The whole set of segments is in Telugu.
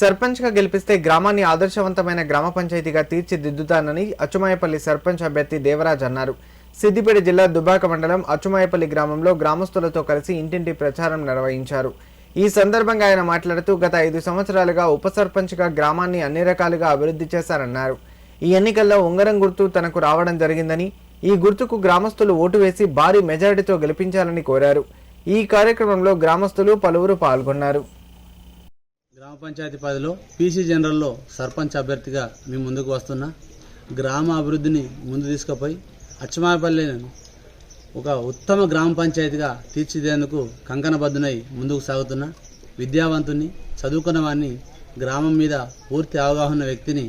సర్పంచ్గా గెలిపిస్తే గ్రామాన్ని ఆదర్శవంతమైన గ్రామ పంచాయతీగా తీర్చిదిద్దుతానని అచ్చుమాయపల్లి సర్పంచ్ అభ్యర్థి దేవరాజ్ అన్నారు. సిద్దిపేట జిల్లా దుబాక మండలం అచ్చుమాయపల్లి గ్రామంలో గ్రామస్తులతో కలిసి ఇంటింటి ప్రచారం నిర్వహించారు. ఈ సందర్భంగా ఆయన మాట్లాడుతూ గత ఐదు సంవత్సరాలుగా ఉప సర్పంచ్గా గ్రామాన్ని అన్ని రకాలుగా అభివృద్ధి చేశారన్నారు. ఈ ఎన్నికల్లో ఉంగరం గుర్తు తనకు రావడం జరిగిందని ఈ గుర్తుకు గ్రామస్తులు ఓటు వేసి భారీ మెజారిటీతో గెలిపించాలని కోరారు. ఈ కార్యక్రమంలో గ్రామస్తులు పలువురు పాల్గొన్నారు. గ్రామ పంచాయతీ పదిలో పీసీ జనరల్లో సర్పంచ్ అభ్యర్థిగా మేము ముందుకు వస్తున్నా గ్రామ అభివృద్ధిని ముందు తీసుకుపోయి అచ్చమాయపల్లిని ఒక ఉత్తమ గ్రామ పంచాయతీగా తీర్చిదేందుకు కంకణబద్ధునై ముందుకు సాగుతున్నా విద్యావంతుని చదువుకున్న వాడిని గ్రామం మీద పూర్తి అవగాహన వ్యక్తిని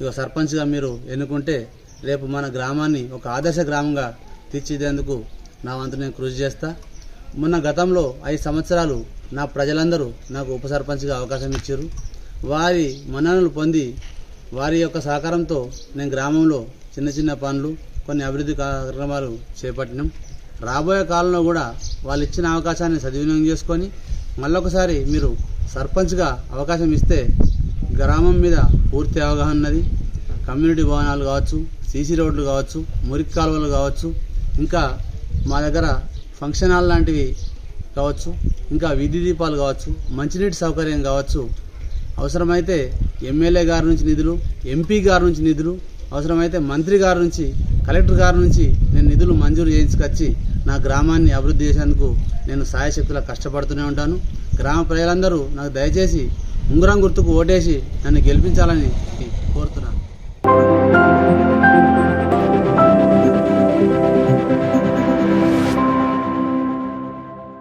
ఇక సర్పంచ్గా మీరు ఎన్నుకుంటే రేపు మన గ్రామాన్ని ఒక ఆదర్శ గ్రామంగా తీర్చిదేందుకు నా వంతు నేను కృషి చేస్తా. మొన్న గతంలో ఐదు సంవత్సరాలు నా ప్రజలందరూ నాకు ఉప సర్పంచ్గా అవకాశం ఇచ్చారు. వారి మన్ననలు పొంది వారి యొక్క సహకారంతో నేను గ్రామంలో చిన్న చిన్న పనులు కొన్ని అభివృద్ధి కార్యక్రమాలు చేపట్టినాం. రాబోయే కాలంలో కూడా వాళ్ళు ఇచ్చిన అవకాశాన్ని సద్వినియోగం చేసుకొని మళ్ళొకసారి మీరు సర్పంచ్గా అవకాశం ఇస్తే గ్రామం మీద పూర్తి అవగాహన ఉన్నది. కమ్యూనిటీ భవనాలు కావచ్చు సీసీ రోడ్లు కావచ్చు మురికి కాలువలు కావచ్చు ఇంకా మా దగ్గర ఫంక్షన్ హాల్ లాంటివి కావచ్చు ఇంకా వీధి దీపాలు కావచ్చు మంచినీటి సౌకర్యం కావచ్చు. అవసరమైతే ఎమ్మెల్యే గారి నుంచి నిధులు ఎంపీ గారి నుంచి నిధులు అవసరమైతే మంత్రి గారి నుంచి కలెక్టర్ గారి నుంచి నేను నిధులు మంజూరు చేయించుకొచ్చి నా గ్రామాన్ని అభివృద్ధి చేసేందుకు నేను సాయశక్తులా కష్టపడుతూనే ఉంటాను. గ్రామ ప్రజలందరూ నాకు దయచేసి ఉంగరం గుర్తుకు ఓటేసి నన్ను గెలిపించాలని కోరుతున్నాను.